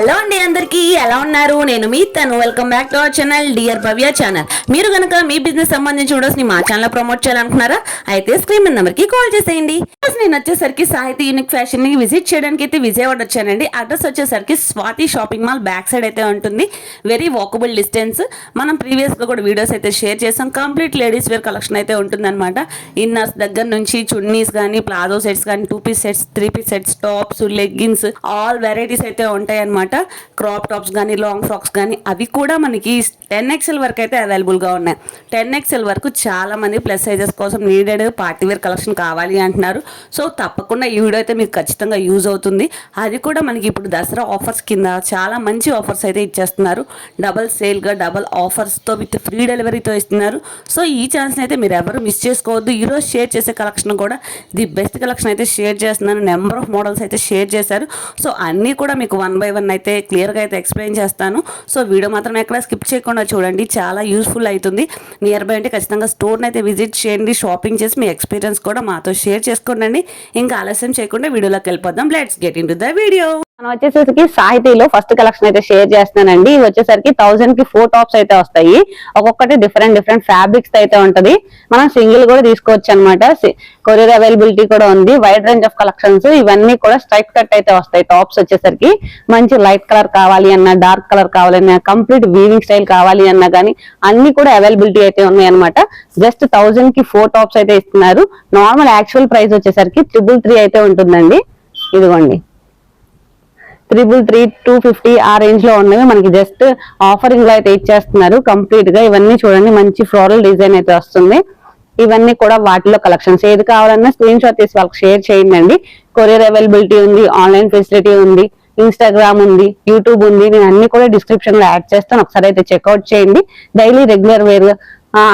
Hello అండి అందరికీ ఎలా ఉన్నారు? నేను మీ తను. Welcome back to our channel dear Bhavya channel మీరు కనుక మీ బిజినెస్ సంబంధించి వీడియోస్ని మా ఛానల్ ప్రమోట్ చేయాలనుకున్నారా అయితే స్క్రీన్ నెంబర్కి కాల్ చేసేయండి. నేను వచ్చేసరికి సాహితీ యూనిక్ ఫ్యాషన్ని విజిట్ చేయడానికి అయితే విజయవాడ వచ్చానండి. అడ్రస్ వచ్చేసరికి Swathi shopping mall back side అయితే ఉంటుంది. వెరీ వాకబుల్ డిస్టెన్స్ మనం ప్రీవియస్గా కూడా వీడియోస్ అయితే షేర్ చేసాం. కంప్లీట్ లేడీస్ వేర్ కలెక్షన్ అయితే ఉంటుందన్నమాట. ఇన్నర్స్ దగ్గర నుంచి చున్నీస్ కానీ ప్లాజో సెట్స్ కానీ two piece sets three piece sets tops leggings all varieties అయితే ఉంటాయి అనమాట క్రాప్ టాప్స్ కానీ లాంగ్ ఫ్రాక్స్ కానీ అవి కూడా మనకి టెన్ ఎక్స్ఎల్ వరకు అయితే అవైలబుల్గా ఉన్నాయి. టెన్ ఎక్స్ఎల్ వరకు చాలా మంది ప్లస్ సైజెస్ కోసం నీడెడ్ పార్టీ వేర్ కలెక్షన్ కావాలి అంటున్నారు. సో తప్పకుండా ఈ వీడియో అయితే మీకు ఖచ్చితంగా యూజ్ అవుతుంది. అది కూడా మనకి ఇప్పుడు దసరా ఆఫర్స్ కింద చాలా మంచి ఆఫర్స్ అయితే ఇచ్చేస్తున్నారు. డబల్ సేల్గా డబల్ ఆఫర్స్తో విత్ ఫ్రీ డెలివరీతో ఇస్తున్నారు. సో ఈ ఛాన్స్ని అయితే మీరు ఎవరు మిస్ చేసుకోవద్దు. ఈరోజు షేర్ చేసే కలెక్షన్ కూడా ది బెస్ట్ కలెక్షన్ అయితే షేర్ చేస్తున్నాను. నెంబర్ ఆఫ్ మోడల్స్ అయితే షేర్ చేశారు. సో అన్నీ కూడా మీకు వన్ బై వన్ అయితే అయితే క్లియర్గా అయితే ఎక్స్ప్లెయిన్ చేస్తాను. సో వీడియో మాత్రం ఎక్కడ స్కిప్ చేయకుండా చూడండి. చాలా యూస్ఫుల్ అవుతుంది. నియర్ బై అంటే ఖచ్చితంగా స్టోర్ని అయితే విజిట్ చేయండి. షాపింగ్ చేసి మీ ఎక్స్పీరియన్స్ కూడా మాతో షేర్ చేసుకోండి ఇంకా ఆలస్యం చేయకుండా వీడియోలోకి వెళ్ళిపోదాం. Let's get into the video. మనం వచ్చేసరికి సాహితీలో ఫస్ట్ కలెక్షన్ అయితే షేర్ చేస్తున్నానండి. ఇవి వచ్చేసరికి థౌసండ్కి ఫోర్ టాప్స్ అయితే వస్తాయి. ఒక్కొక్కటి డిఫరెంట్ డిఫరెంట్ ఫ్యాబ్రిక్స్ అయితే ఉంటది. మనం సింగిల్ కూడా తీసుకోవచ్చు అనమాట కొరియర్ అవైలబిలిటీ కూడా ఉంది. వైడ్ రేంజ్ ఆఫ్ కలెక్షన్స్ ఇవన్నీ కూడా స్ట్రైక్ కట్ అయితే వస్తాయి టాప్స్ వచ్చేసరికి. మంచి లైట్ కలర్ కావాలి అన్నా డార్క్ కలర్ కావాలన్నా కంప్లీట్ వీవింగ్ స్టైల్ కావాలి అన్నా కానీ అన్ని కూడా అవైలబిలిటీ అయితే ఉన్నాయి అనమాట జస్ట్ థౌసండ్కి ఫోర్ టాప్స్ అయితే ఇస్తున్నారు. నార్మల్ యాక్చువల్ ప్రైస్ వచ్చేసరికి ట్రిపుల్ త్రీ అయితే ఉంటుందండి. ఇదిగోండి. త్రిబుల్ త్రీ టూ ఫిఫ్టీ ఆ రేంజ్లో ఉన్నవి. మనకి జస్ట్ ఆఫరింగ్లో అయితే ఇచ్చేస్తున్నారు. కంప్లీట్గా ఇవన్నీ చూడండి. మంచి ఫ్లోరల్ డిజైన్ అయితే వస్తుంది. ఇవన్నీ కూడా వాటిలో కలెక్షన్స్ ఏది కావాలన్నా స్క్రీన్ షాట్ తీసి వాళ్ళకి షేర్ చేయండి కొరియర్ అవైలబిలిటీ ఉంది ఆన్లైన్ ఫెసిలిటీ ఉంది ఇన్స్టాగ్రామ్ ఉంది యూట్యూబ్ ఉంది. నేను అన్ని కూడా డిస్క్రిప్షన్లో యాడ్ చేస్తాను. ఒకసారి అయితే చెక్అవుట్ చేయండి. డైలీ రెగ్యులర్ వేర్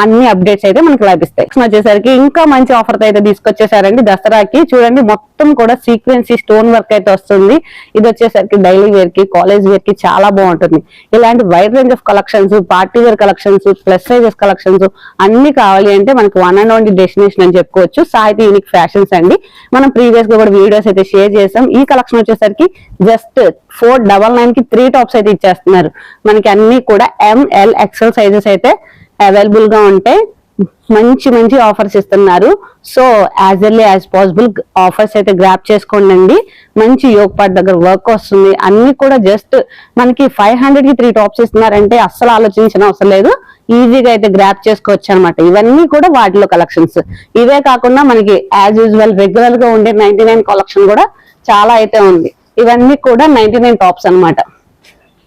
అన్ని అప్డేట్స్ అయితే మనకి లభిస్తాయి. Next వచ్చేసరికి ఇంకా మంచి ఆఫర్ అయితే తీసుకొచ్చేసారండి. దసరాకి చూడండి మొత్తం కూడా సీక్వెన్సీ స్టోన్ వర్క్ అయితే వస్తుంది. ఇది వచ్చేసరికి డైలీ వేర్కి కాలేజ్ వేర్కి చాలా బాగుంటుంది. ఇలాంటి wide range of collections party wear collections plus sizes collections అన్ని కావాలి అంటే మనకి వన్ అండ్ ఓన్లీ డెస్టినేషన్ అని చెప్పుకోవచ్చు. సాహితీ యూనిక్ ఫ్యాషన్స్ అండి. మనం ప్రీవియస్గా కూడా వీడియోస్ అయితే షేర్ చేసాం. ఈ కలెక్షన్ వచ్చేసరికి జస్ట్ ఫోర్ డబల్ నైన్కి త్రీ టాప్స్ అయితే ఇచ్చేస్తున్నారు. మనకి అన్ని కూడా ఎంఎల్ ఎక్సెల్ సైజెస్ అయితే అవైలబుల్గా ఉంటే మంచి మంచి ఆఫర్స్ ఇస్తున్నారు. So as early as possible offers అయితే గ్రాప్ చేసుకోండి మంచి యోగ్ పార్ట్ దగ్గర వర్క్ వస్తుంది. అన్ని కూడా జస్ట్ మనకి ఫైవ్ హండ్రెడ్కి త్రీ టాప్స్ ఇస్తున్నారంటే అస్సలు ఆలోచించిన అవసరం లేదు. ఈజీగా అయితే గ్రాప్ చేసుకోవచ్చు అనమాట ఇవన్నీ కూడా వాటిలో కలెక్షన్స్ ఇవే కాకుండా మనకి యాజ్ యూజువల్ రెగ్యులర్గా ఉండే నైన్టీ నైన్ కలెక్షన్ కూడా చాలా అయితే ఉంది. ఇవన్నీ కూడా నైన్టీ నైన్ టాప్స్ అనమాట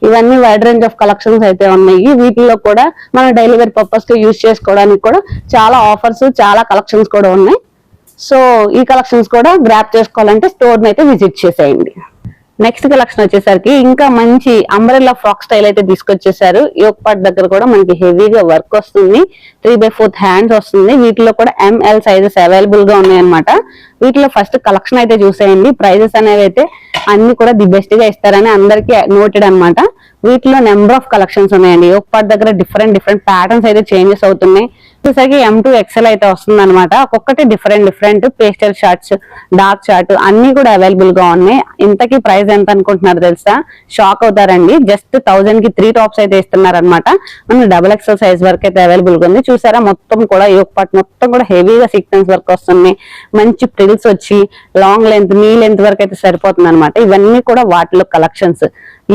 ఇవన్నీ వైడ్ రేంజ్ ఆఫ్ కలెక్షన్స్ అయితే ఉన్నాయి. వీటిలో కూడా మన డైలీ వేర్ పర్పస్కి యూజ్ చేసుకోవడానికి కూడా చాలా ఆఫర్స్ చాలా కలెక్షన్స్ కూడా ఉన్నాయి. సో ఈ కలెక్షన్స్ కూడా గ్రాప్ చేసుకోవాలంటే స్టోర్ అయితే విజిట్ చేసేయండి. నెక్స్ట్ కలెక్షన్ వచ్చేసరికి ఇంకా మంచి అంబ్రెల్లా ఫ్రాక్ స్టైల్ అయితే తీసుకొచ్చేసారు. యోగ్ పార్ట్ దగ్గర కూడా మనకి హెవీగా వర్క్ వస్తుంది. త్రీ బై ఫోర్త్ హ్యాండ్స్ వస్తుంది. వీటిలో కూడా ఎంఎల్ సైజెస్ అవైలబుల్గా ఉన్నాయన్నమాట. వీటిలో ఫస్ట్ కలెక్షన్ అయితే చూసేయండి. ప్రైజెస్ అనేవి అయితే అన్ని కూడా ది బెస్ట్గా ఇస్తారని అందరికీ నోటెడ్ అన్నమాట. వీటిలో నెంబర్ ఆఫ్ కలెక్షన్స్ ఉన్నాయండి. యోగ్ పార్ట్ దగ్గర డిఫరెంట్ డిఫరెంట్ ప్యాటర్న్స్ అయితే చేంజెస్ అవుతున్నాయి. వచ్చేసరికి ఎం టూ ఎక్సెల్ అయితే వస్తుంది అనమాట ఒక్కొక్కటి different different pastel shades dark shade అన్ని కూడా అవైలబుల్గా ఉన్నాయి. ఇంతకీ ప్రైస్ ఎంత అనుకుంటున్నారు తెలుసా? షాక్ అవుతారండి. జస్ట్ థౌజండ్కి త్రీ టాప్స్ అయితే ఇస్తున్నారు అనమాట మనం డబుల్ ఎక్సెల్ సైజ్ వరకు అయితే అవైలబుల్గా ఉంది. చూసారా? మొత్తం కూడా యోగ్ పార్ట్ మొత్తం కూడా హెవీగా సీక్వెన్స్ వర్క్ వస్తుంది మంచి ప్రిల్స్ వచ్చి లాంగ్ లెంత్ మీ లెంత్ వరకు అయితే సరిపోతుంది అనమాట ఇవన్నీ కూడా వాటిలో కలెక్షన్స్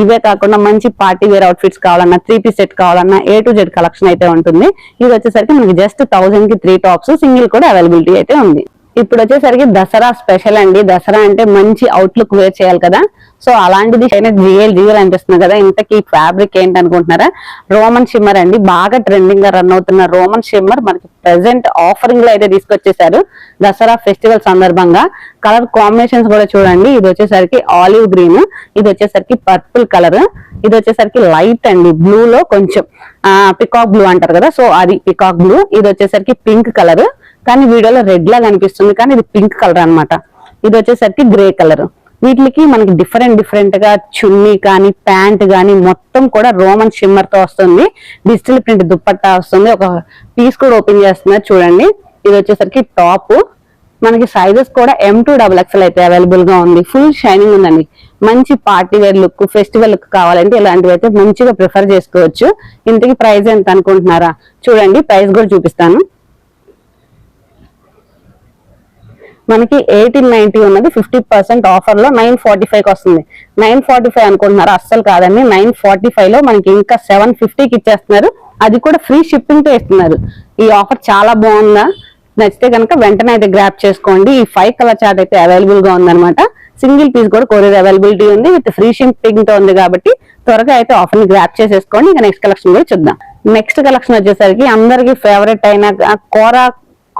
ఇవే కాకుండా మంచి పార్టీ వేర్ అవుట్ఫిట్స్ కావాలన్నా త్రీ పీస్ సెట్ కావాలన్నా ఏ టు జెడ్ కలెక్షన్ అయితే ఉంటుంది. ఇది వచ్చేసరికి మనకి జస్ట్ థౌసండ్కి త్రీ టాప్స్ సింగిల్ కూడా అవైలబిలిటీ అయితే ఉంది. ఇప్పుడు వచ్చేసరికి దసరా స్పెషల్ అండి. దసరా అంటే మంచి అవుట్లుక్ వేర్ చేయాలి కదా. సో అలాంటిది జిఎల్ జిఎల్ అనిపిస్తుంది కదా. ఇంతకీ ఫ్యాబ్రిక్ ఏంటి అనుకుంటున్నారా? రోమన్ షిమ్మర్ అండి. బాగా ట్రెండింగ్గా రన్ అవుతున్న రోమన్ షిమ్మర్ మనకి ప్రెసెంట్ ఆఫరింగ్లో అయితే తీసుకొచ్చేసారు. దసరా ఫెస్టివల్ సందర్భంగా. కలర్ కాంబినేషన్స్ కూడా చూడండి. ఇది వచ్చేసరికి ఆలివ్ గ్రీన్ ఇది వచ్చేసరికి పర్పుల్ కలర్ ఇది వచ్చేసరికి లైట్ అండి. బ్లూ లో కొంచెం పికాక్ బ్లూ అంటారు కదా. సో అది పికాక్ బ్లూ ఇది వచ్చేసరికి పింక్ కలర్ కానీ వీడియోలో రెడ్ లాగా అనిపిస్తుంది కానీ ఇది పింక్ కలర్ అన్నమాట. ఇది వచ్చేసరికి గ్రే కలర్ వీటికి మనకి డిఫరెంట్ డిఫరెంట్గా చున్నీ కానీ ప్యాంట్ కానీ మొత్తం కూడా రోమన్ షిమ్మర్తో వస్తుంది. డిజిటల్ ప్రింట్ దుప్పట్టా వస్తుంది. ఒక పీస్ కూడా ఓపెన్ చేస్తున్నారు చూడండి. ఇది వచ్చేసరికి టాప్ మనకి సైజెస్ కూడా ఎం టూ డబుల్ ఎక్స్ఎల్ అయితే అవైలబుల్గా ఉంది. ఫుల్ షైనింగ్ ఉందండి. మంచి party wear look festival look కావాలంటే ఇలాంటివి అయితే మంచిగా ప్రిఫర్ చేసుకోవచ్చు. ఇంతకి ప్రైస్ ఎంత అనుకుంటున్నారా? చూడండి ప్రైస్ కూడా చూపిస్తాను. మనకి ఎయిటీన్ నైన్టీ ఉన్నది ఫిఫ్టీ పర్సెంట్ ఆఫర్లో నైన్ ఫార్టీ ఫైవ్ వస్తుంది. నైన్ ఫార్టీ ఫైవ్ అనుకుంటున్నారు అస్సలు కాదండి. నైన్ ఫార్టీ ఫైవ్లో మనకి ఇంకా సెవెన్ ఫిఫ్టీకి ఇచ్చేస్తున్నారు. అది కూడా ఫ్రీ షిప్పింగ్తో ఇస్తున్నారు. ఈ ఆఫర్ చాలా బాగుందా? నచ్చితే కనుక వెంటనే అయితే గ్రాప్ చేసుకోండి. ఈ ఫైవ్ కలర్ చార్ట్ అయితే అవైలబుల్గా ఉందనమాట ఉందన్నమాట. సింగిల్ పీస్ కూడా కొరియర్ అవైలబిలిటీ ఉంది. విత్ ఫ్రీ షిప్పింగ్తో ఉంది కాబట్టి త్వరగా అయితే ఆఫర్ని గ్రాప్ చేసేసుకోండి. ఇంకా నెక్స్ట్ కలెక్షన్ కూడా చూద్దాం. నెక్స్ట్ కలెక్షన్ వచ్చేసరికి అందరికీ ఫేవరెట్ అయిన కోరా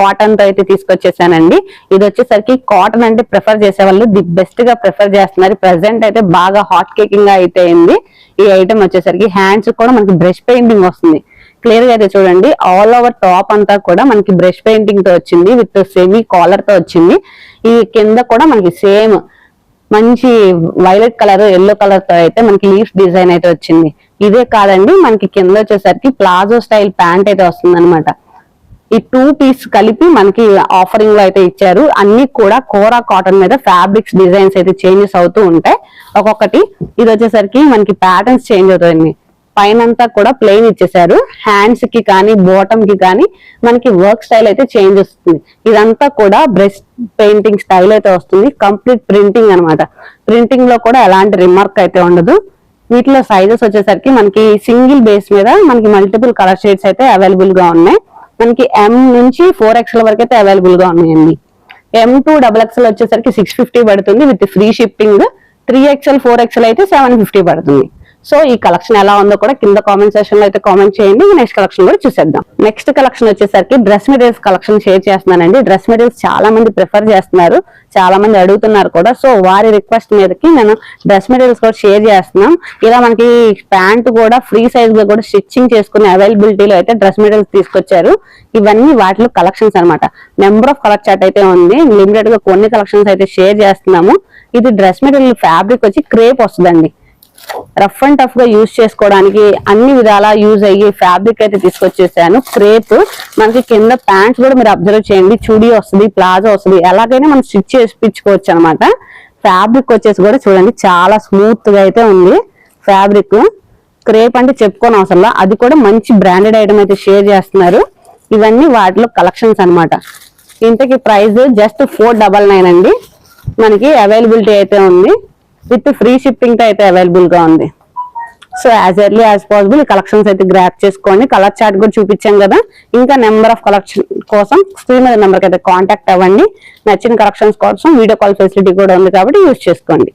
కాటన్తో అయితే తీసుకొచ్చేసానండి. ఇది వచ్చేసరికి కాటన్ అంటే ప్రిఫర్ చేసే వాళ్ళు ది బెస్ట్గా ప్రిఫర్ చేస్తున్నారు. ప్రెసెంట్ అయితే బాగా హాట్ కేకింగ్గా అయితే అయింది. ఈ ఐటమ్ వచ్చేసరికి హ్యాండ్స్ కూడా మనకి బ్రష్ పెయింటింగ్ వస్తుంది. క్లియర్గా అయితే చూడండి. ఆల్ ఓవర్ టాప్ అంతా కూడా మనకి బ్రష్ పెయింటింగ్తో వచ్చింది. విత్ సెమీ కాలర్తో వచ్చింది. ఈ కింద కూడా మనకి సేమ్ మంచి వైలెట్ కలర్ ఎల్లో కలర్తో అయితే మనకి లీఫ్ డిజైన్ అయితే వచ్చింది. ఇదే కాదండి మనకి కింద వచ్చేసరికి ప్లాజో స్టైల్ ప్యాంట్ అయితే వస్తుంది ఈ టూ పీస్ కలిపి మనకి ఆఫరింగ్లో అయితే ఇచ్చారు. అన్ని కూడా కోరా కాటన్ మీద ఫ్యాబ్రిక్స్ డిజైన్స్ అయితే చేంజెస్ అవుతూ ఉంటాయి. ఒక్కొక్కటి ఇది వచ్చేసరికి మనకి ప్యాటర్న్స్ చేంజ్ అవుతాయి పైన అంతా కూడా ప్లెయిన్ ఇచ్చేసారు హ్యాండ్స్కి కానీ బాటమ్కి కానీ మనకి వర్క్ స్టైల్ అయితే చేంజ్ వస్తుంది. ఇదంతా కూడా బ్రెస్ట్ పెయింటింగ్ స్టైల్ అయితే వస్తుంది. కంప్లీట్ ప్రింటింగ్ అన్నమాట. ప్రింటింగ్లో కూడా ఎలాంటి రిమార్క్ అయితే ఉండదు. వీటిలో సైజెస్ వచ్చేసరికి మనకి సింగిల్ బేస్ మీద మనకి మల్టిపుల్ కలర్ షేడ్స్ అయితే అవైలబుల్గా ఉన్నాయి. మనకి ఎం నుంచి ఫోర్ ఎక్స్ఎల్ వరకు అయితే అవైలబుల్గా ఉన్నాయండి. ఎం టూ డబల్ ఎక్స్ఎల్ వచ్చేసరికి సిక్స్ ఫిఫ్టీ పడుతుంది. With free shipping three XL four XL అయితే సెవెన్ ఫిఫ్టీ పడుతుంది. సో ఈ కలెక్షన్ ఎలా ఉందో కూడా కింద కామెంట్ సెక్షన్లో అయితే కామెంట్ చేయండి. నెక్స్ట్ కలెక్షన్ కూడా చూసేద్దాం. నెక్స్ట్ కలెక్షన్ వచ్చేసరికి డ్రెస్ మెటీరియల్స్ కలెక్షన్ షేర్ చేస్తున్నానండి. డ్రెస్ మెటీరియల్స్ చాలా మంది ప్రిఫర్ చేస్తున్నారు. చాలా మంది అడుగుతున్నారు కూడా. సో వారి రిక్వెస్ట్ మీదకి నేను డ్రెస్ మెటీరియల్స్ కూడా షేర్ చేస్తున్నాం. ఇలా మనకి ప్యాంట్ కూడా ఫ్రీ సైజ్లో కూడా స్టిచ్చింగ్ చేసుకునే అవైలబిలిటీలో అయితే డ్రెస్ మెటీరియల్స్ తీసుకొచ్చారు. ఇవన్నీ వాటిలో కలెక్షన్స్ అన్నమాట. నెంబర్ ఆఫ్ కలర్ చార్ట్ అయితే ఉంది. లిమిటెడ్గా కొన్ని కలెక్షన్స్ అయితే షేర్ చేస్తున్నాము. ఇది డ్రెస్ మెటీరియల్ ఫ్యాబ్రిక్ వచ్చి క్రేప్ వస్తుందండి. రఫ్ అండ్ టఫ్గా యూజ్ చేసుకోవడానికి అన్ని విధాలా యూజ్ అయ్యి ఫ్యాబ్రిక్ అయితే తీసుకొచ్చేసాను. క్రేప్ మనకి కింద ప్యాంట్స్ కూడా మీరు అబ్జర్వ్ చేయండి. చుడీ వస్తుంది ప్లాజో వస్తుంది. ఎలాగైనా మనం స్టిచ్ చేసిపించుకోవచ్చు అనమాట ఫ్యాబ్రిక్ వచ్చేసి కూడా చూడండి చాలా స్మూత్గా అయితే ఉంది ఫ్యాబ్రిక్. క్రేప్ అంటే చెప్పుకోని అవసరంలో అది కూడా మంచి బ్రాండెడ్ ఐటమ్ అయితే షేర్ చేస్తున్నారు. ఇవన్నీ వాటిలో కలెక్షన్స్ అనమాట ఇంతకి price just four double nine అండి. మనకి అవైలబిలిటీ అయితే ఉంది. విత్ ఫ్రీ షిప్పింగ్తో అయితే అవైలబుల్గా ఉంది. So as early as possible collections అయితే గ్రాప్ చేసుకోండి. కలర్ చార్ట్ కూడా చూపించాం కదా. ఇంకా నెంబర్ ఆఫ్ కలెక్షన్ కోసం స్క్రీన్ మీద నెంబర్కి అయితే కాంటాక్ట్ అవ్వండి. నచ్చిన కలెక్షన్స్ కోసం వీడియో కాల్ ఫెసిలిటీ కూడా ఉంది కాబట్టి యూజ్ చేసుకోండి.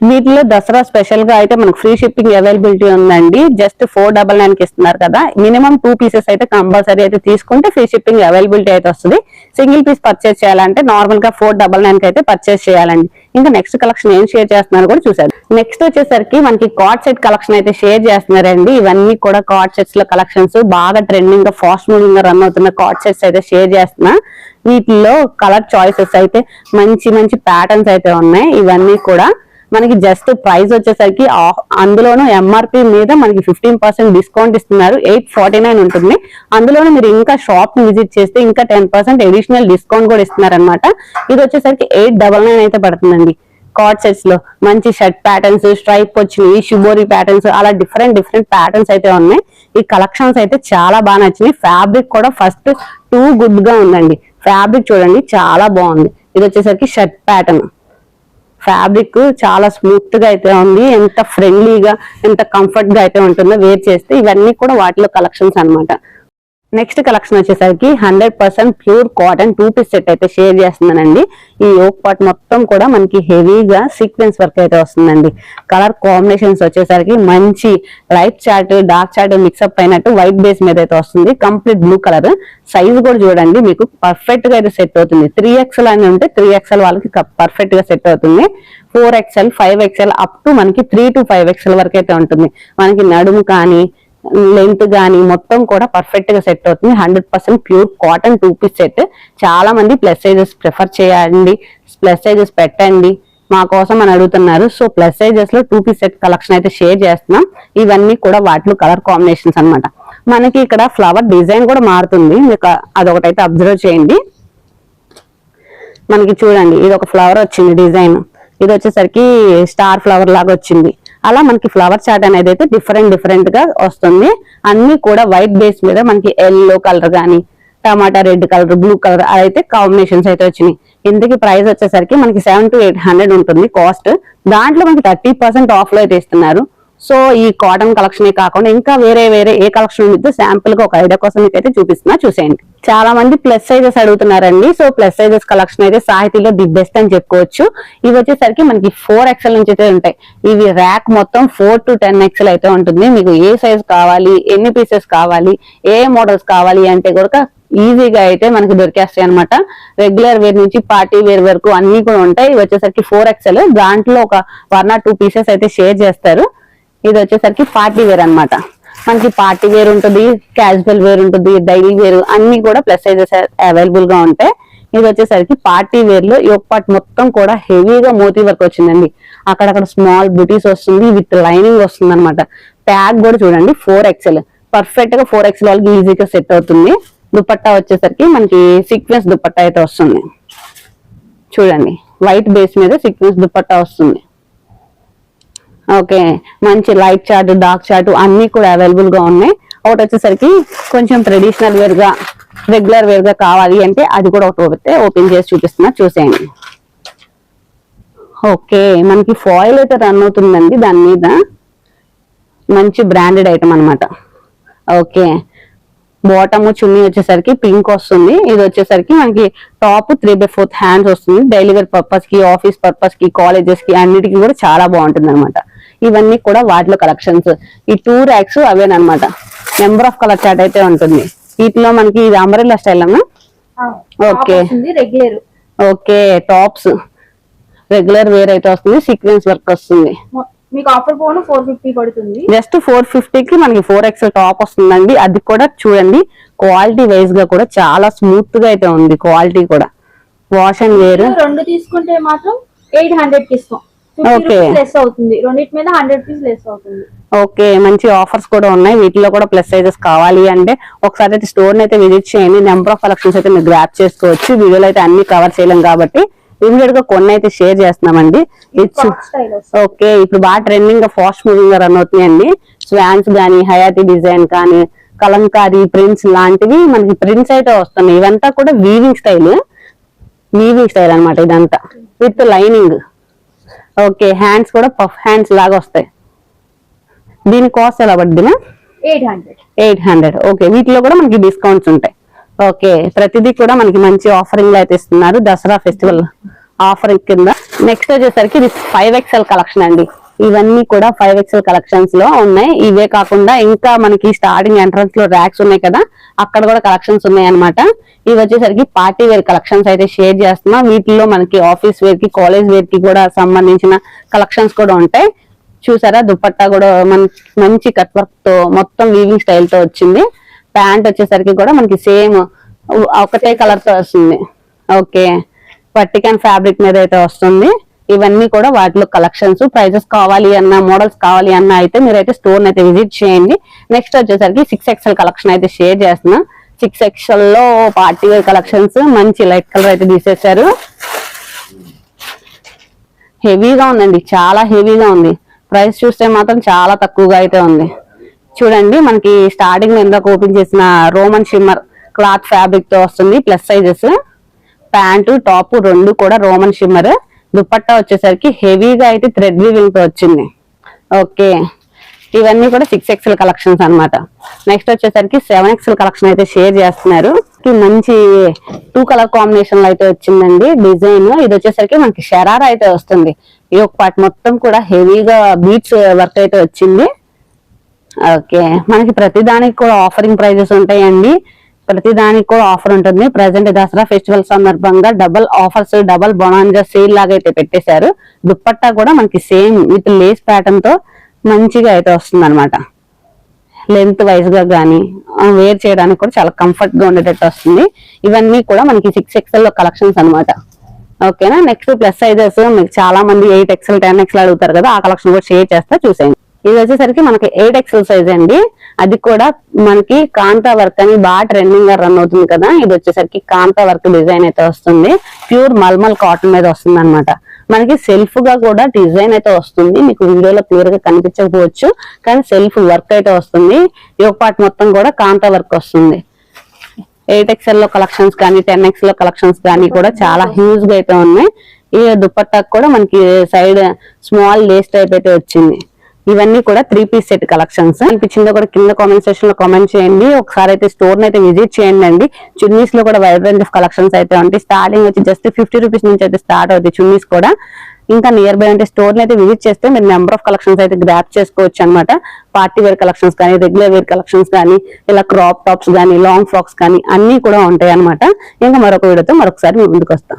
వీటిలో దసరా స్పెషల్గా అయితే మనకు ఫ్రీ షిప్పింగ్ అవైలబిలిటీ ఉందండి. జస్ట్ ఫోర్ డబల్ నైన్కి ఇస్తున్నారు కదా. మినిమం టూ పీసెస్ అయితే కంపల్సరీ అయితే తీసుకుంటే ఫ్రీ షిప్పింగ్ అవైలబిలిటీ అయితే వస్తుంది. సింగిల్ పీస్ పర్చేస్ చేయాలంటే నార్మల్గా ఫోర్ డబల్ నైన్కి అయితే పర్చేస్ చేయాలండి. ఇంకా నెక్స్ట్ కలెక్షన్ ఏం షేర్ చేస్తున్నారు కూడా చూసారు నెక్స్ట్ వచ్చేసరికి మనకి కార్డ్ సెట్ కలెక్షన్ అయితే షేర్ చేస్తున్నారండి. ఇవన్నీ కూడా కార్డ్ సెట్స్లో కలెక్షన్స్ బాగా ట్రెండింగ్గా ఫాస్ట్ మూవింగ్గా రన్ అవుతున్న కార్డ్ సెట్స్ అయితే షేర్ చేస్తున్నా. వీటిలో కలర్ చాయిసెస్ అయితే మంచి మంచి ప్యాటర్న్స్ అయితే ఉన్నాయి. ఇవన్నీ కూడా మనకి జస్ట్ ప్రైస్ వచ్చేసరికి ఆ- అందులోనూ ఎంఆర్పి మీద మనకి ఫిఫ్టీన్ పర్సెంట్ డిస్కౌంట్ ఇస్తున్నారు. ఎయిట్ ఫార్టీ నైన్ ఉంటుంది. అందులోనూ మీరు ఇంకా షాప్ విజిట్ చేస్తే ఇంకా టెన్ పర్సెంట్ అడిషనల్ డిస్కౌంట్ కూడా ఇస్తున్నారు అనమాట ఇది వచ్చేసరికి ఎయిట్ డబల్ నైన్ అయితే పడుతుందండి. కార్డ్ సెట్స్లో మంచి షర్ట్ ప్యాటర్న్స్ స్ట్రైప్ వచ్చినాయి షుబోరి ప్యాటర్న్స్ అలా డిఫరెంట్ డిఫరెంట్ ప్యాటర్న్స్ అయితే ఉన్నాయి. ఈ కలెక్షన్స్ అయితే చాలా బాగా నచ్చినాయి. ఫ్యాబ్రిక్ కూడా ఫస్ట్ టూ గుడ్గా ఉందండి. ఫ్యాబ్రిక్ చూడండి చాలా బాగుంది. ఇది వచ్చేసరికి షర్ట్ ప్యాటర్న్ ఫ్యాబ్రిక్ చాలా స్మూత్గా అయితే ఉంది. ఎంత ఫ్రెండ్లీగా ఎంత కంఫర్ట్గా అయితే ఉంటుందో వేర్ చేస్తే ఇవన్నీ కూడా వాటిలో కలెక్షన్స్ అన్నమాట. నెక్స్ట్ కలెక్షన్ వచ్చేసరికి hundred percent pure cotton two piece set అయితే షేర్ చేస్తున్నానండి. ఈ యోక్ పార్ట్ మొత్తం కూడా మనకి హెవీగా సీక్వెన్స్ వర్క్ అయితే వస్తుందండి. కలర్ కాంబినేషన్స్ వచ్చేసరికి మంచి light shade dark shade mixup అయినట్టు వైట్ బేస్ మీద అయితే వస్తుంది. కంప్లీట్ బ్లూ కలర్ సైజ్ కూడా చూడండి మీకు పర్ఫెక్ట్గా అయితే సెట్ అవుతుంది. త్రీ ఎక్స్ఎల్ అని ఉంటే త్రీ ఎక్స్ఎల్ వాళ్ళకి పర్ఫెక్ట్గా సెట్ అవుతుంది. Four XL five XL up to మనకి త్రీ టు ఫైవ్ ఎక్స్ఎల్ వరకు అయితే ఉంటుంది. మనకి నడుము కానీ లెంత్ కానీ మొత్తం కూడా పర్ఫెక్ట్గా సెట్ అవుతుంది. Hundred percent pure cotton two piece set చాలా మంది ప్లస్ సైజెస్ ప్రిఫర్ చేయండి. ప్లస్ సైజెస్ పెట్టండి. మా కోసం అని అడుగుతున్నారు. సో ప్లస్ సైజెస్లో టూ పీస్ సెట్ కలెక్షన్ అయితే షేర్ చేస్తున్నాం. ఇవన్నీ కూడా వాటిలో కలర్ కాంబినేషన్స్ అన్నమాట. మనకి ఇక్కడ ఫ్లవర్ డిజైన్ కూడా మారుతుంది. మీకు అదొకటైతే అబ్జర్వ్ చేయండి. మనకి చూడండి ఇది ఒక ఫ్లవర్ వచ్చింది డిజైన్ ఇది వచ్చేసరికి స్టార్ ఫ్లవర్ లాగా వచ్చింది. అలా మనకి ఫ్లవర్ చాట్ అనేది అయితే డిఫరెంట్ డిఫరెంట్గా వస్తుంది. అన్ని కూడా వైట్ బేస్ మీద మనకి ఎల్లో కలర్ గానీ టమాటా రెడ్ కలర్ బ్లూ కలర్ అయితే కాంబినేషన్స్ అయితే వచ్చినాయి. ఇందుకు ప్రైస్ వచ్చేసరికి మనకి సెవెన్ టు ఎయిట్ హండ్రెడ్ ఉంటుంది కాస్ట్ దాంట్లో మనకి థర్టీ పర్సెంట్ ఆఫ్లో అయితే ఇస్తున్నారు. సో ఈ కాటన్ కలెక్షన్ కాకుండా ఇంకా వేరే వేరే ఏ కలెక్షన్ ఉందో శాంపుల్గా ఒక ఐడియా కోసం మీకు అయితే చూపిస్తున్నా. చూసేయండి. చాలా మంది ప్లస్ సైజెస్ అడుగుతున్నారండి. సో ప్లస్ సైజెస్ కలెక్షన్ అయితే సాహితీలో ది బెస్ట్ అని చెప్పుకోవచ్చు. ఇవి వచ్చేసరికి మనకి ఫోర్ ఎక్స్ఎల్ నుంచి అయితే ఉంటాయి. ఇవి ర్యాక్ మొత్తం ఫోర్ టు టెన్ ఎక్సెల్ అయితే ఉంటుంది. మీకు ఏ సైజ్ కావాలి ఎన్ని పీసెస్ కావాలి ఏ మోడల్స్ కావాలి అంటే కూడా ఈజీగా అయితే మనకి దొరికేస్తాయి అనమాట రెగ్యులర్ వేర్ నుంచి పార్టీ వేర్ వరకు అన్ని కూడా ఉంటాయి. ఇవి వచ్చేసరికి ఫోర్ ఎక్స్ఎల్. దాంట్లో ఒక వన్ ఆర్ టూ పీసెస్ అయితే షేర్ చేస్తారు. ఇది వచ్చేసరికి పార్టీ వేర్ అనమాట మనకి పార్టీ వేర్ ఉంటుంది క్యాజువల్ వేర్ ఉంటుంది డైలీ వేర్ అన్ని కూడా ప్లస్ సైజెస్ అవైలబుల్గా ఉంటాయి ఇది వచ్చేసరికి పార్టీ వేర్లో ఈ పార్ట్ మొత్తం కూడా హెవీగా మోతీ వర్క్ వచ్చిందండి. అక్కడక్కడ స్మాల్ బుటీస్ వస్తుంది విత్ లైనింగ్ వస్తుంది అనమాట ప్యాక్ కూడా చూడండి ఫోర్ ఎక్స్ఎల్ పర్ఫెక్ట్గా ఫోర్ ఎక్స్ఎల్ వాళ్ళకి ఈజీగా సెట్ అవుతుంది. దుపట్టా వచ్చేసరికి మనకి సీక్వెన్స్ దుపట్టా అయితే వస్తుంది. చూడండి వైట్ బేస్ మీద సీక్వెన్స్ దుపట్టా వస్తుంది. ఓకే. మంచి లైట్ చార్ట్ డార్క్ చార్ట్ అన్ని కూడా అవైలబుల్గా ఉన్నాయి. ఒకటి వచ్చేసరికి కొంచెం ట్రెడిషనల్ వేర్గా రెగ్యులర్ వేర్గా కావాలి అంటే అది కూడా ఒకటి ఒకటి ఓపెన్ చేసి చూపిస్తున్నా. చూసేయండి. ఓకే. మనకి ఫాయిల్ అయితే రన్ అవుతుందండి దాని మీద. మంచి బ్రాండెడ్ ఐటమ్ అనమాట ఓకే. బాటమ్ చున్నీ వచ్చేసరికి పింక్ వస్తుంది. ఇది వచ్చేసరికి మనకి top three by fourth hands వస్తుంది. డైలీ వేర్ పర్పస్కి ఆఫీస్ పర్పస్కి కాలేజెస్కి అన్నిటికీ కూడా చాలా బాగుంటుంది అనమాట ఇవన్నీ కూడా వాటిలో కలెక్షన్స్. ఈ టూ ర్యాక్స్ అవేనమాట నెంబర్ ఆఫ్ కలర్ చాట్ అయితే ఉంటుంది. వీటిలో మనకి ఇది అంబరెల్లా స్టైల్ అమ్మా? Okay. Regular okay tops regular wear అయితే వస్తుంది సీక్వెన్స్ వర్క్ వస్తుంది. మీకు ఆఫర్ పోను ఫోర్ ఫిఫ్టీ పడుతుంది. జస్ట్ ఫోర్కి మనకి ఫోర్ ఎక్స్ఎల్ టాప్ వస్తుందండి. అది కూడా చూడండి క్వాలిటీ వైజ్గా కూడా చాలా స్మూత్గా అయితే ఉంది క్వాలిటీ కూడా. వాష్ అండ్ వేర్ రెండు తీసుకుంటే మాత్రం ఎయిట్ హండ్రెడ్కి ఇస్తాం. Okay. లెస్ అవుతుంది. రెండింటి మీద హండ్రెడ్ పీస్ లెస్ అవుతుంది. ఓకే మంచి ఆఫర్స్ కూడా ఉన్నాయి. వీటిలో కూడా ప్లస్ సైజెస్ కావాలి అంటే ఒకసారి అయితే స్టోర్ అయితే విజిట్ చేయండి. నెంబర్ ఆఫ్ కలెక్షన్స్ అయితే మీరు గ్రాప్ చేసుకోవచ్చు. వీడియోలో అయితే అన్ని కవర్ చేయలేం కాబట్టి ఇమీడియట్గా కొన్ని అయితే షేర్ చేస్తున్నామండి. ఓకే ఇప్పుడు బాగా ట్రెండింగ్గా ఫాస్ట్ మూవింగ్గా రన్ అవుతున్నాయండి. స్వాన్స్ గానీ హయాతి డిజైన్ కానీ కలంకారీ ప్రింట్స్ లాంటివి మనకి ప్రింట్స్ అయితే వస్తున్నాయి. ఇవంతా కూడా వీవింగ్ స్టైల్ వీవింగ్ స్టైల్ అన్నమాట ఇదంతా. విత్ లైనింగ్ ఓకే హ్యాండ్స్ కూడా పఫ్ హ్యాండ్స్ లాగా వస్తాయి. దీని కాస్ట్ ఎలా పడుతుందినా eight hundred. Eight hundred. Okay వీటిలో కూడా మనకి డిస్కౌంట్స్ ఉంటాయి. ఓకే ప్రతిదీ కూడా మనకి మంచి ఆఫరింగ్ అయితే ఇస్తున్నారు. దసరా ఫెస్టివల్ ఆఫరింగ్ కింద. నెక్స్ట్ వచ్చేసరికి ఇది ఫైవ్ ఎక్స్ఎల్ కలెక్షన్ అండి. ఇవన్నీ కూడా ఫైవ్ ఎక్స్ఎల్ కలెక్షన్స్లో ఉన్నాయి. ఇవే కాకుండా ఇంకా మనకి స్టార్టింగ్ ఎంట్రన్స్లో ర్యాక్స్ ఉన్నాయి కదా అక్కడ కూడా కలెక్షన్స్ ఉన్నాయి అనమాట ఇవి వచ్చేసరికి పార్టీ వేర్ కలెక్షన్స్ అయితే షేర్ చేస్తున్నా. వీటిలో మనకి ఆఫీస్ వేర్కి కాలేజ్ వేర్కి కూడా సంబంధించిన కలెక్షన్స్ కూడా ఉంటాయి. చూసారా? దుపట్టా కూడా మన మంచి కట్ వర్క్తో మొత్తం వీవింగ్ స్టైల్తో వచ్చింది. ప్యాంట్ వచ్చేసరికి కూడా మనకి సేమ్ ఒకటే కలర్తో వస్తుంది. ఓకే పట్టికన్ ఫ్యాబ్రిక్ మీద అయితే వస్తుంది. ఇవన్నీ కూడా వాటిలో కలెక్షన్స్ ప్రైజెస్ కావాలి అన్న మోడల్స్ కావాలి అన్న అయితే మీరైతే స్టోర్ అయితే విజిట్ చేయండి. నెక్స్ట్ వచ్చేసరికి సిక్స్ ఎక్స్ఎల్ కలెక్షన్ అయితే షేర్ చేస్తున్నా. సిక్స్ ఎక్స్ఎల్లో పార్టీ వేర్ కలెక్షన్స్ మంచి లైట్ కలర్ అయితే తీసేశారు. హెవీగా ఉందండి చాలా హెవీగా ఉంది. ప్రైస్ చూస్తే మాత్రం చాలా తక్కువగా అయితే ఉంది. చూడండి మనకి స్టార్టింగ్ ఎందుకు ఇందాక ఓపెన్ చేసిన రోమన్ షిమ్మర్ క్లాత్ ఫ్యాబ్రిక్తో వస్తుంది ప్లస్ సైజెస్ ప్యాంటు టాప్ రెండు కూడా రోమన్ షిమ్మర్ దుపట్టా వచ్చేసరికి హెవీగా అయితే థ్రెడ్ వీవింగ్తో వచ్చింది. ఓకే. ఇవన్నీ కూడా సిక్స్ ఎక్స్ఎల్ కలెక్షన్స్ అనమాట నెక్స్ట్ వచ్చేసరికి సెవెన్ ఎక్స్ఎల్ కలెక్షన్ అయితే షేర్ చేస్తున్నారు. మంచి టూ కలర్ కాంబినేషన్లో అయితే వచ్చిందండి డిజైన్ ఇది వచ్చేసరికి మనకి షరారా అయితే వస్తుంది. ఈ ఒక పార్ట్ మొత్తం కూడా హెవీగా బీట్స్ వర్క్ అయితే వచ్చింది. ఓకే. మనకి ప్రతి దానికి కూడా ఆఫరింగ్ ప్రైజెస్ ఉంటాయండి. ప్రతి దానికి కూడా ఆఫర్ ఉంటుంది. ప్రజెంట్ దసరా ఫెస్టివల్ సందర్భంగా double offers double bonanza sale లాగా అయితే పెట్టేశారు. దుప్పట్టా కూడా మనకి సేమ్ విత్ లేస్ ప్యాటర్న్తో మంచిగా అయితే వస్తుంది అనమాట లెంత్ వైజ్గా గానీ వేర్ చేయడానికి కూడా చాలా కంఫర్ట్గా ఉండేటట్టు వస్తుంది. ఇవన్నీ కూడా మనకి సిక్స్ ఎక్స్ఎల్ కలెక్షన్స్ అనమాట ఓకేనా నెక్స్ట్ ప్లస్ సైజెస్ మీకు చాలా మంది ఎయిట్ ఎక్స్ఎల్ టెన్ ఎక్స్ఎల్ అడుగుతారు కదా ఆ కలెక్షన్ కూడా షేర్ చేస్తా చూసేయండి. ఇది వచ్చేసరికి మనకి ఎయిట్ ఎక్సెల్ సైజ్ అండి. అది కూడా మనకి కాంతా వర్క్ అని బాగా ట్రెండింగ్గా రన్ అవుతుంది కదా. ఇది వచ్చేసరికి కాంతా వర్క్ డిజైన్ అయితే వస్తుంది. ప్యూర్ మల్మల్ కాటన్ మీద వస్తుంది అనమాట మనకి సెల్ఫ్గా కూడా డిజైన్ అయితే వస్తుంది. మీకు వీడియోలో క్లియర్గా కనిపించకపోవచ్చు కానీ సెల్ఫ్ వర్క్ అయితే వస్తుంది. ఈ పార్ట్ మొత్తం కూడా కాంతా వర్క్ వస్తుంది. ఎయిట్ ఎక్స్ఎల్లో కలెక్షన్స్ కానీ టెన్ ఎక్స్లో కలెక్షన్స్ కానీ కూడా చాలా హ్యూజ్గా అయితే ఉన్నాయి. ఈ దుప్పట్టాకు కూడా మనకి సైడ్ స్మాల్ లేస్ టైప్ అయితే వచ్చింది. ఇవన్నీ కూడా త్రీ పీస్ సెట్ కలెక్షన్స్ అనిపించిందో కూడా కింద కామెంట్ సెక్షన్లో కామెంట్ చేయండి. ఒకసారి అయితే స్టోర్ అయితే విజిట్ చేయండి అండి. చున్నీస్లో కూడా వైడ్ రేంజ్ ఆఫ్ కలెక్షన్స్ అయితే ఉంటాయి. స్టార్టింగ్ వచ్చి జస్ట్ ఫిఫ్టీ రూపీస్ నుంచి అయితే స్టార్ట్ అవుతాయి చున్నీస్ కూడా. ఇంకా నియర్ బై అంటే స్టోర్ అయితే విజిట్ చేస్తే మీరు నెంబర్ ఆఫ్ కలెక్షన్స్ అయితే గ్రాప్ చేసుకోవచ్చు అనమాట పార్టీ వేర్ కలెక్షన్స్ కానీ రెగ్యులర్ వేర్ కలెక్షన్స్ కానీ ఇలా క్రాప్ టాప్స్ కానీ లాంగ్ ఫ్రాక్స్ కానీ అన్ని కూడా ఉంటాయి అనమాట ఇంకా మరొక వీడియోతో మరొకసారి మీ ముందుకు వస్తాం.